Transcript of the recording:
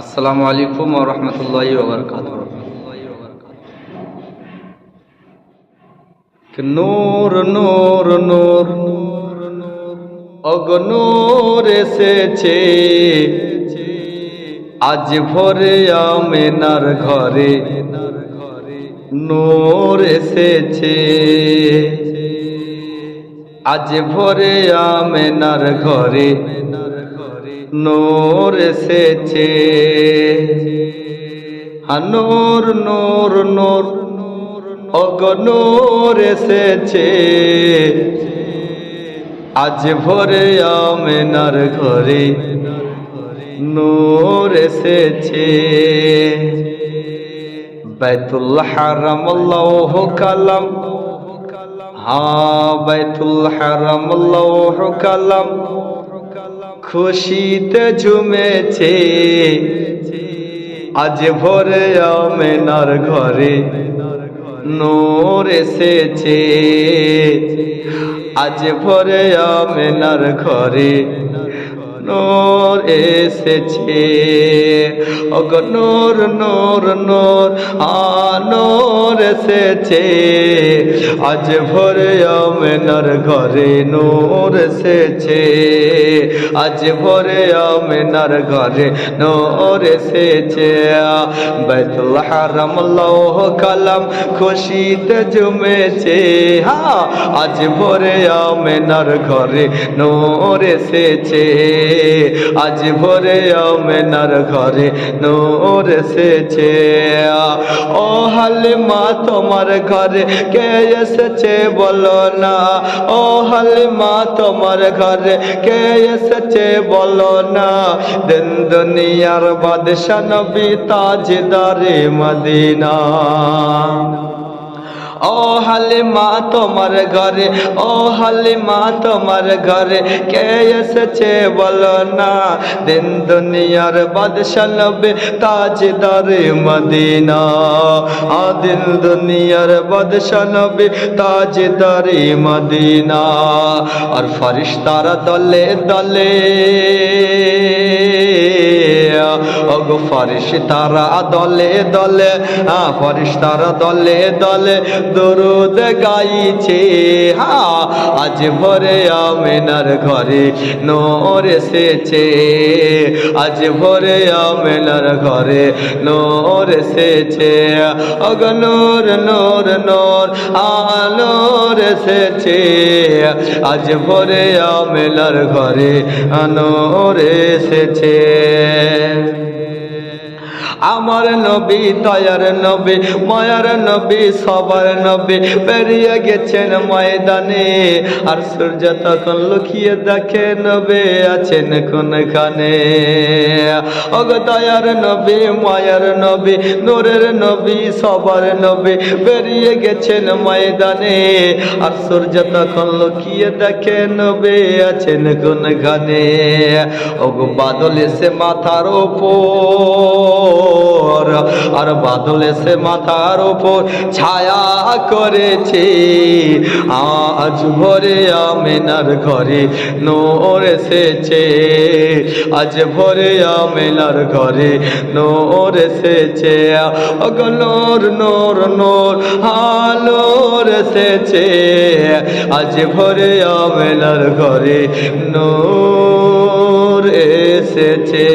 আসসালামু আলাইকুম ওয়া রাহমাতুল্লাহি ওয়া বারাকাতুহু। নূর নূর নূর, অগনূর এসেছে। আজ ভোরে আমেনার ঘরে নূর এসেছে। আজ ভোরে আমেনার ঘরে নূর এসেছে। নূর নূর নূর অগনূর এসেছে। আজ ভোরে আমেনার ঘরে নূর এসেছে। বাইতুল হারাম আল্লাহ কালাম হ্যাঁ বাইতুল হারাম আল্লাহ কালাম। খুশিতে ঝুমেছে। আজ ভোরে আমেনার ঘরে নোর এসেছে। আজ ভোরে আমেনার ঘরে নূর এসেছে। ওগো নূর নূর নূর, আনোর এসেছে। আজ ভোরে আমেনার ঘরে নূর এসেছে। আজ ভোরে আমেনার ঘরে নূর এসেছে। বাইতুল হারাম লৌহ কালাম খুশিতে জমেছে। হ্যাঁ আজ ভোরে আমেনার ঘরে নূর এসেছে। আজ ভোরে আমেনার ঘরে নূর এসেছে। ও হালিমা, তোমার ঘরে কে এসেছে বলো না। ও হালিমা, তোমার ঘরে কে এসেছে বলো না। দিন দুনিয়ার বাদশা নবী তাজদারে মদিনা। ও হালিমা, তোমার ঘরে, ও হালিমা, তোমার ঘরে কে এসেছে বলো না? দিন দুনিয়ার বাদশা নবে তাজদারে মদিনা। আ দিন দুনিয়ার বাদশা নবে তাজদারে মদিনা। আর ফরিস্তারা দলে দলে ফরিস্তারা দলে দলে, আ, ফরিস্তারা দলে দলে দরুদ গাইছে। হা, আজ ভোরে আমেনার ঘরে নোর এসেছে। আজ ভোরে আমেনার ঘরে নোর এসেছে। অগ নোর নোর আলোর এসেছে। আজ ভোরে আমেনার ঘরে নোর এসেছে। আমার নবী, দয়ার নবী, মায়ার নবী, সবার নবী পেরিয়ে গেছেন ময়দানে। আর সূর্য তখন লুকিয়ে দেখে নবে আছেন কোনখানে। অগ দয়ার নবী, মায়ার নবী, নূরের নবী, সবার নবী বেরিয়ে গেছেন ময়দানে। আর সূর্য তখন লুকিয়ে দেখে নবে আছেন কোনখানে। ওগ বাদল এসে মাথার ওপর। আর বাদল এসে মাথার ওপর ছায়া করেছে। আজ ভোরে আমেনার ঘরে নোর এসেছে। আজ ভোরে আমেনার ঘরে নোর এসেছে। নোর নোর নোর আলোর এসেছে। আজ ভোরে আমেনার ঘরে নোর এসেছে।